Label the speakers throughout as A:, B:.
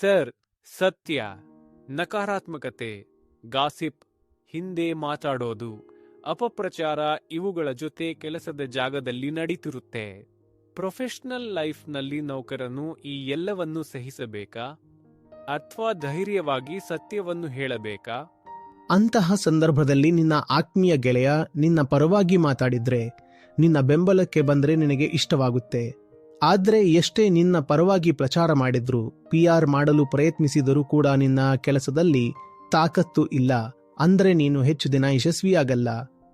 A: Sir, ಸತ್ಯ, ನಕಾರಾತ್ಮಕತೆ, gossip, ಹಿಂದೆ ಮಾತಾಡೋದು, ಅಪಪ್ರಚಾರ ಇವುಗಳ ಜೊತೆ ಕೆಲಸದ ಜಾಗದಲ್ಲಿ ನಡೀತಿರುತ್ತೆ. ಪ್ರೊಫೆಷನಲ್ ಲೈಫ್ನಲ್ಲಿ ನೌಕರನು ಈ ಎಲ್ಲವನ್ನು ಸಹಿಸಬೇಕಾ? ಅಥವಾ ಧೈರ್ಯವಾಗಿ ಸತ್ಯವನ್ನು ಹೇಳಬೇಕಾ?
B: ಅಂತಹ ಸಂದರ್ಭದಲ್ಲಿ ನಿನ್ನ ಆತ್ಮೀಯ ಗೆಳೆಯ ನಿನ್ನ ಪರವಾಗಿ ಮಾತಾಡಿದ್ರೆ, ನಿನ್ನ ಬೆಂಬಲಕ್ಕೆ ಬಂದರೆ ನಿನಗೆ ಇಷ್ಟವಾಗುತ್ತೆ. ಆದ್ರೆ ಎಷ್ಟೇ ನಿನ್ನ ಪರವಾಗಿ ಪ್ರಚಾರ ಮಾಡಿದ್ರು ಪಿ ಆರ್ ಮಾಡಲು ಪ್ರಯತ್ನಿಸಿದರೂ ಕೂಡ ನಿನ್ನ ಕೆಲಸದಲ್ಲಿ ತಾಕತ್ತು ಇಲ್ಲ. ಅಂದ್ರೆ ನೀನು ಹೆಚ್ಚು ದಿನ ಯಶಸ್ವಿಯಾಗಲ್ಲ.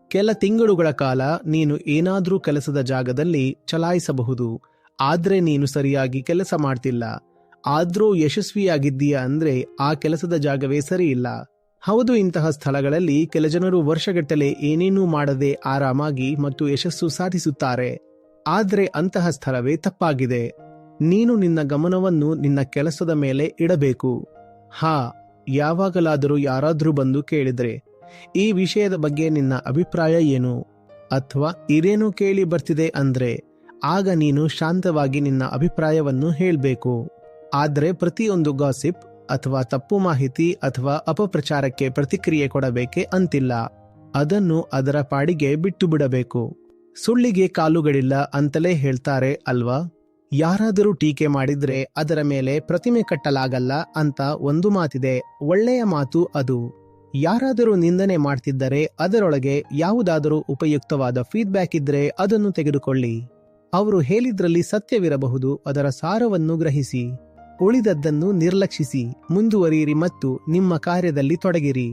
B: ಕೆಲ ತಿಂಗಳುಗಳ ಕಾಲ ನೀನು ಏನಾದ್ರೂ ಕೆಲಸದ ಜಾಗದಲ್ಲಿ ಚಲಾಯಿಸಬಹುದು. ಆದ್ರೆ ನೀನು ಸರಿಯಾಗಿ ಕೆಲಸ ಮಾಡ್ತಿಲ್ಲ. ಆದ್ರೂ ಯಶಸ್ವಿಯಾಗಿದ್ದೀಯ ಅಂದ್ರೆ ಆ ಕೆಲಸದ ಜಾಗವೇ ಸರಿಯಿಲ್ಲ ಹೌದು, ಇಂತಹ ಸ್ಥಳಗಳಲ್ಲಿ ಕೆಲ ಜನರು ವರ್ಷಗಟ್ಟಲೆ ಏನೇನೂ ಮಾಡದೆ ಆರಾಮಾಗಿ ಮತ್ತು ಯಶಸ್ಸು ಸಾಧಿಸುತ್ತಾರೆ. ಆದ್ರೆ ಅಂತಹ ಸ್ಥಳವೇ ತಪ್ಪಾಗಿದೆ. ನೀನು ನಿನ್ನ ಗಮನವನ್ನು ನಿನ್ನ ಕೆಲಸದ ಮೇಲೆ ಇಡಬೇಕು. ಹಾ, ಯಾವಾಗಲಾದರೂ ಯಾರಾದರೂ ಬಂದು ಕೇಳಿದರೆ, ಈ ವಿಷಯದ ಬಗ್ಗೆ ನಿನ್ನ ಅಭಿಪ್ರಾಯ ಏನು? ಅಥವಾ ಇದೇನು ಕೇಳಿ ಬರ್ತಿದೆ ಅಂದ್ರೆ, ಆಗ ನೀನು ಶಾಂತವಾಗಿ ನಿನ್ನ ಅಭಿಪ್ರಾಯವನ್ನು ಹೇಳಬೇಕು. ಆದರೆ ಪ್ರತಿಯೊಂದು ಗಾಸಿಪ್ ಅಥವಾ ತಪ್ಪು ಮಾಹಿತಿ ಅಥವಾ ಅಪಪ್ರಚಾರಕ್ಕೆ ಪ್ರತಿಕ್ರಿಯೆ ಕೊಡಬೇಕೆ ಅಂತಿಲ್ಲ. ಅದನ್ನು ಅದರ ಪಾಡಿಗೆ ಬಿಟ್ಟು ಬಿಡಬೇಕು. ಸುಳ್ಳಿಗೆ ಕಾಲುಗಳಿಲ್ಲ ಅಂತಲೇ ಹೇಳ್ತಾರೆ ಅಲ್ವಾ? ಯಾರಾದರೂ ಟೀಕೆ ಮಾಡಿದ್ರೆ ಅದರ ಮೇಲೆ ಪ್ರತಿಮೆ ಕಟ್ಟಲಾಗಲ್ಲ ಅಂತ ಒಂದು ಮಾತಿದೆ. ಒಳ್ಳೆಯ ಮಾತು ಅದು. ಯಾರಾದರೂ ನಿಂದನೆ ಮಾಡ್ತಿದ್ದರೆ ಅದರೊಳಗೆ ಯಾವುದಾದರೂ ಉಪಯುಕ್ತವಾದ ಫೀಡ್ಬ್ಯಾಕ್ ಇದ್ರೆ ಅದನ್ನು ತೆಗೆದುಕೊಳ್ಳಿ. ಅವರು ಹೇಳಿದ್ರಲ್ಲಿ ಸತ್ಯವಿರಬಹುದು, ಅದರ ಸಾರವನ್ನು ಗ್ರಹಿಸಿ. ಉಳಿದದ್ದನ್ನು ನಿರ್ಲಕ್ಷಿಸಿ, ಮುಂದುವರಿಯಿರಿ ಮತ್ತು ನಿಮ್ಮ ಕಾರ್ಯದಲ್ಲಿ ತೊಡಗಿರಿ.